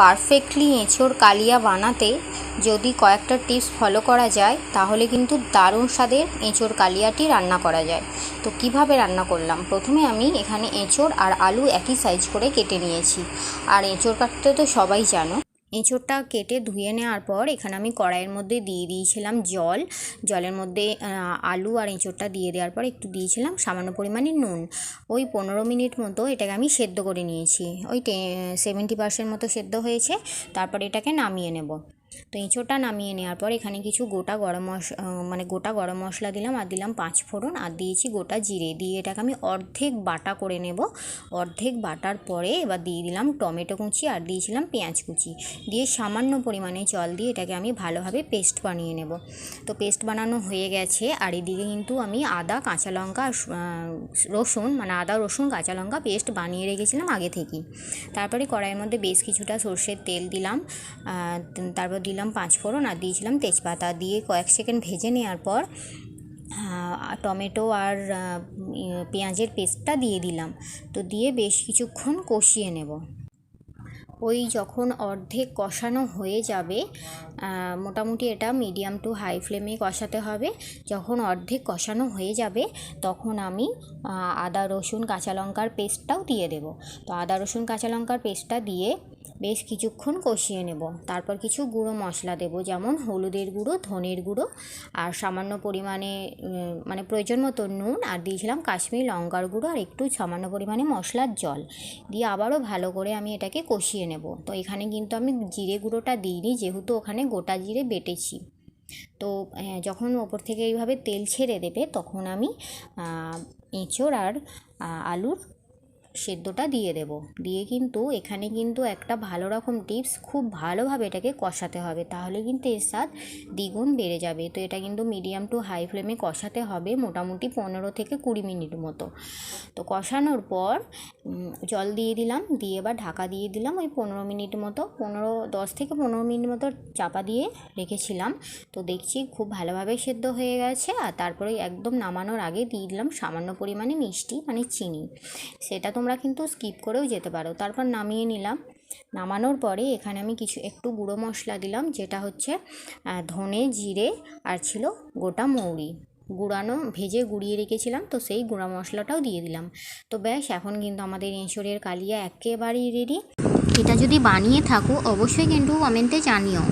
Perfectly এঁচোড় কালিয়া বানাতে যদি কয়েকটা টিপস ফলো করা যায়, তাহলে কিন্তু দারুণ স্বাদের এঁচোড় কালিয়াটি রান্না করা যায়। তো কীভাবে রান্না করলাম? প্রথমে আমি এখানে এঁচোড় আর আলু একই সাইজ করে কেটে নিয়েছি। আর এঁচোড় কাটতে তো সবাই জানো এঁচোড়টা কেটে ধুয়ে নেওয়ার পর এখানে আমি কড়াইয়ের মধ্যে দিয়ে দিয়েছিলাম জল। জলের মধ্যে আলু আর এঁচোড়টা দিয়ে দেওয়ার পর একটু দিয়েছিলাম সামান্য পরিমাণে নুন। ওই পনেরো মিনিট মতো এটাকে আমি সেদ্ধ করে নিয়েছি। ওই টে সেভেন্টি পার্সেন্ট মতো সেদ্ধ হয়েছে। তারপর এটাকে নামিয়ে নেব। তো এঁচোড়টা নামিয়ে নেওয়ার পর এখানে কিছু গোটা গরম মশ মানে গোটা গরম মশলা দিলাম আর দিলাম পাঁচ ফোড়ন আর দিয়েছি গোটা জিরে। দিয়ে এটাকে আমি অর্ধেক বাটা করে নেব। অর্ধেক বাটার পরে এবার দিয়ে দিলাম টমেটো কুচি আর দিয়েছিলাম পেঁয়াজ কুচি। দিয়ে সামান্য পরিমাণে জল দিয়ে এটাকে আমি ভালোভাবে পেস্ট বানিয়ে নেব। তো পেস্ট বানানো হয়ে গেছে আর এদিকে কিন্তু আমি আদা, কাঁচা লঙ্কা রসুন মানে আদা, রসুন, কাঁচা লঙ্কা পেস্ট বানিয়ে রেখেছিলাম আগে থেকেই। তারপরে কড়াইয়ের মধ্যে বেশ কিছুটা সর্ষের তেল দিলাম। তারপর দিলাম পাঁচ ফোড়ন আর দিয়েছিলাম তেজপাতা দিয়ে কয়েক সেকেন্ড ভেজে নেওয়ার পর টমেটো আর ইয়ে, পেঁয়াজের পেস্টটা দিয়ে দিলাম। তো দিয়ে বেশ কিছুক্ষণ কষিয়ে নেব। ওই যখন অর্ধেক কষানো হয়ে যাবে মোটামুটি এটা মিডিয়াম টু হাই ফ্লেমে কষাতে হবে। যখন অর্ধেক কষানো হয়ে যাবে তখন আমি আদা রসুন কাঁচা লঙ্কার পেস্টটাও দিয়ে দেব। তো আদা রসুন কাঁচা লঙ্কার পেস্টটা দিয়ে বেশ কিছুক্ষণ কষিয়ে নেব। তারপর কিছু গুঁড়ো মশলা দেব যেমন হলুদের গুঁড়ো ধনের গুঁড়ো আর সামান্য পরিমাণে মানে প্রয়োজন মতো নুন আর দিয়েছিলাম কাশ্মীরি লঙ্কার গুঁড়ো আর একটু সামান্য পরিমাণে মশলার জল। দিয়ে আবারও ভালো করে আমি এটাকে কষিয়ে নেব। তো এখানে কিন্তু আমি জিরে গুঁড়োটা দিইনি যেহেতু ওখানে গোটা জিরে বেটেছি। তো আহ, যখন ওপর থেকে এইভাবে তেল ছেড়ে দেবে তখন আমি এঁচোড় আর আলুর সেদ্ধটা দিয়ে দেব। দিয়ে কিন্তু এখানে কিন্তু একটা ভালো রকম টিপস খুব ভালোভাবে এটাকে কষাতে হবে। তাহলে কিন্তু এর স্বাদ দ্বিগুণ বেড়ে যাবে। তো এটা কিন্তু মিডিয়াম টু হাই ফ্লেমে কষাতে হবে মোটামুটি পনেরো থেকে কুড়ি মিনিট মতো। তো কষানোর পর জল দিয়ে দিলাম। দিয়ে এবার ঢাকা দিয়ে দিলাম ওই পনেরো মিনিট মতো। পনেরো, দশ থেকে পনেরো মিনিট মতো চাপা দিয়ে রেখেছিলাম। তো দেখছি খুব ভালোভাবে সেদ্ধ হয়ে গেছে। আর তারপরে একদম নামানোর আগে দিয়ে দিলাম সামান্য পরিমাণে মিষ্টি মানে চিনি। সেটা তোমরা কিন্তু স্কিপ করেও যেতে পারো। তারপর নামিয়ে নিলাম। নামানোর পরে এখানে আমি কিছু, একটু গুঁড়ো মশলা দিলাম, যেটা হচ্ছে ধনে, জিরে আর ছিল গোটা মৌরি। গুঁড়ানো, ভেজে গুঁড়িয়ে রেখেছিলাম, তো সেই গুঁড়া মশলাটাও দিয়ে দিলাম। তো ব্যাস, এখন কিন্তু আমাদের এঁচড়ের কালিয়া একেবারেই রেডি এটা যদি বানিয়ে থাকো, অবশ্যই কিন্তু কমেন্টে জানিও।